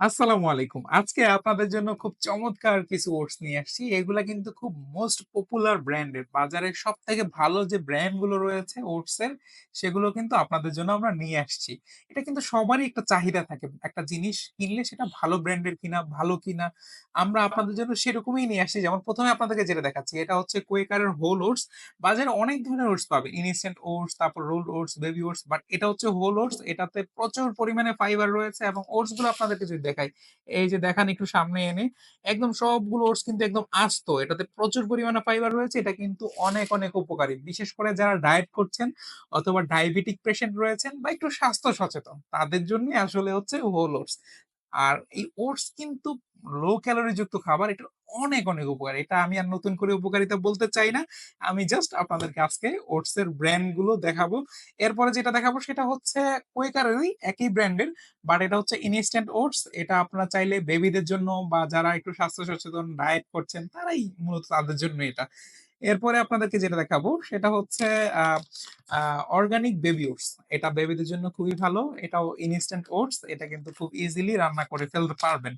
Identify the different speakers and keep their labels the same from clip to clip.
Speaker 1: আসসালামু আলাইকুম। আজকে আপনাদের জন্য খুব চমৎকার কিছু ওটস নিয়ে আসছি। এগুলা কিন্তু খুব মোস্ট পপুলার ব্র্যান্ডের। বাজারের সবথেকে ভালো যে ব্র্যান্ডগুলো রয়েছে ওটস এর, সেগুলো কিন্তু আপনাদের জন্য আমরা নিয়ে আসছি। এটা কিন্তু সবারই একটা চাহিদা থাকে। একটা জিনিস কিনলে সেটা ভালো ব্র্যান্ডের কিনা, ভালো কিনা। আমরা আপনাদের জন্য সেরকমই নিয়ে আসছি। যেমন ১ম এ আপনাদেরকে যেটা দেখাচ্ছি, এটা হচ্ছে কোয়েকারের হোল ওটস। বাজারে অনেক ধরনের ওটস পাবে ইনস্ট্যান্ট ওটস, তারপর roll oats, baby oats. But এটা হচ্ছে হোল ওটস। এটাতে প্রচুর পরিমাণে ফাইবার রয়েছে এবং ওটসগুলো আপনাদেরকে যদি দেখাই, এই যে দেখান একটু সামনে এনে, একদম সবগুলো ওটস কিন্তু একদম আস্ত। এটাতে প্রচুর পরিমাণে ফাইবার রয়েছে। এটা কিন্তু অনেক, অনেক উপকারী। বিশেষ করে যারা ডায়েট করছেন অথবা ডায়াবেটিক পেশেন্ট রয়েছেন বা একটু স্বাস্থ্য সচেতন, তাদের জন্য আসলে হচ্ছে হোল ওটস। আর এই ওটস কিন্তু লো ক্যালোরি যুক্ত খাবার। এটা অনেক, অনেক উপকারী। এটা আমি আর নতুন করে উপকারিতা বলতে চাই না। আমি জাস্ট আপনাদেরকে আজকে ওটস এর ব্র্যান্ডগুলো দেখাবো। এরপরে যেটা দেখাবো সেটা হচ্ছে কোয়েকারেরই একই ব্র্যান্ডের বাট এটা হচ্ছে ইনস্ট্যান্ট ওটস। এটা আপনারা চাইলে বেবিদের জন্য বা যারা একটু স্বাস্থ্য সচেতন ডায়েট করছেন তারাই মূলত তাদের জন্য এটা। এরপরে আপনাদেরকে যেটা দেখাবো সেটা হচ্ছে অর্গানিক বেবি ওটস। এটা বেবিদের জন্য খুবই ভালো। এটাও ইনস্ট্যান্ট ওটস। এটা কিন্তু খুব ইজিলি রান্না করে ফেলতে পারবেন।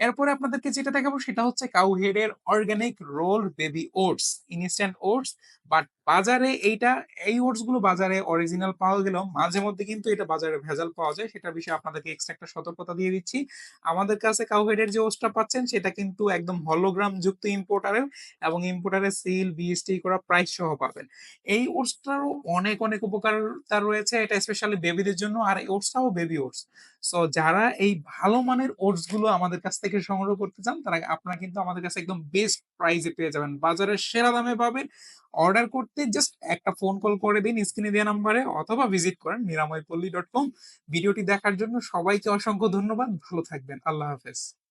Speaker 1: এরপরে আপনাদেরকে যেটা দেখাবো সেটা হচ্ছে কাউহেডের organic roll baby oats, instant oats. But বাজারে এইটা এই ওটসগুলো বাজারে অরিজিনাল পাওয়া গেলেও মাঝে মধ্যে কিন্তু এটা বাজারে ভেজাল পাওয়া যায়। সেটা বিষয়ে আপনাদেরকে এক্সট্রা একটা সতর্কতা দিয়ে দিচ্ছি। আমাদের কাছে কাউ হেড এর যে ওটসটা পাচ্ছেন সেটা কিন্তু একদম হলোগ্রাম যুক্ত ইম্পোর্টারের এবং ইম্পোর্টারের সিল, বিএসটি করা প্রাইস সহ পাবেন। এই ওটসটারও অনেক, অনেক উপকারিতা রয়েছে। এটা স্পেশালি বেবিদের জন্য। আর এই ওটসটাও বেবি ওটস। সো যারা এই ভালো মানের ওটসগুলো আমাদের কাছ থেকে সংগ্রহ করতে চান, তারা আপনারা কিন্তু আমাদের কাছে একদম বেস্ট প্রাইস পেয়ে যাবেন। বাজারের সেরা দামে পাবেন। অর্ডার করতে জাস্ট একটা ফোন কল করে দিন স্ক্রিনে দেওয়া নাম্বারে অথবা ভিজিট করেন নিরাময়পল্লী ডট কম। ভিডিওটি দেখার জন্য সবাইকে অসংখ্য ধন্যবাদ। ভালো থাকবেন। আল্লাহ হাফেজ।